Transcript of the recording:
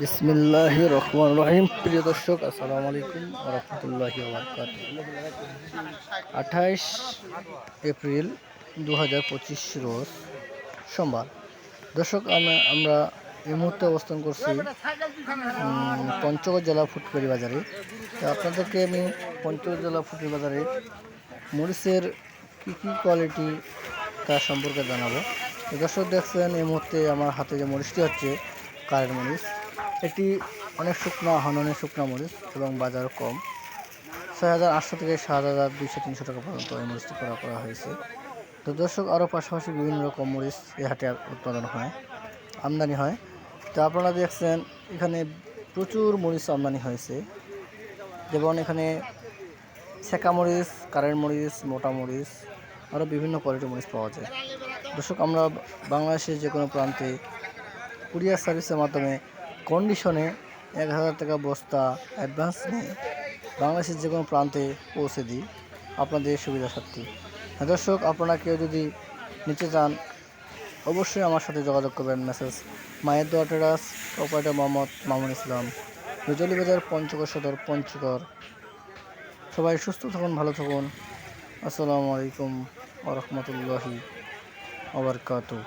বিসমিল্লাহ রহমান রহিম। প্রিয় দর্শক, আসসালামু আলাইকুম রহমতুল্লাহি আঠাইশ এপ্রিল দু হাজার পঁচিশ রোজ সোমবার। দর্শক আমরা এই মুহূর্তে অবস্থান করছি পঞ্চগড় জেলা ফুটকরি বাজারে। তো আপনাদেরকে আমি পঞ্চগড় জেলা ফুটকরি বাজারে মরিচের কী কী কোয়ালিটি তার সম্পর্কে জানাব। দর্শক, দেখছেন এই মুহূর্তে আমার হাতে যে মরিচটি হচ্ছে কারের মরিচ। এটি অনেক শুকনো হননে শুকনো মরিচ এবং বাজার কম। ছয় হাজার আটশো থেকে সাত হাজার দুইশো তিনশো টাকা পর্যন্ত এই মরিচটি করা করা হয়েছে। তো দর্শক, আরও পাশাপাশি বিভিন্ন রকম মরিচ এই হাটে উৎপাদন হয়, আমদানি হয়। তো আপনারা দেখছেন, এখানে প্রচুর মরিচ আমদানি হয়েছে। যেমন এখানে ছেঁকা মরিচ কারেন্ট মরিচ, মোটা মরিচ, আরও বিভিন্ন কোয়ালিটির মরিচ পাওয়া যায়। দর্শক, আমরা বাংলাদেশের যে কোনো প্রান্তে কুরিয়ার সার্ভিসের মাধ্যমে কন্ডিশনে এক হাজার টাকা বস্তা অ্যাডভান্স নিয়ে বাংলাদেশের যে কোনো প্রান্তে পৌঁছে দিই আপনাদের সুবিধা স্বার্থে হ্যাঁ দর্শক, আপনারা কেউ যদি নিতে চান, অবশ্যই আমার সাথে যোগাযোগ করবেন। মেসেজ মায়ের দোয়া টেরাস অপারেটর মোহাম্মদ মামুন ইসলাম, বিজলি বাজার পঞ্চগড় সদর, পঞ্চগড়। সবাই সুস্থ থাকুন, ভালো থাকুন। আসসালামু আলাইকুম ওরহমতুল্লাহি আবরকাতু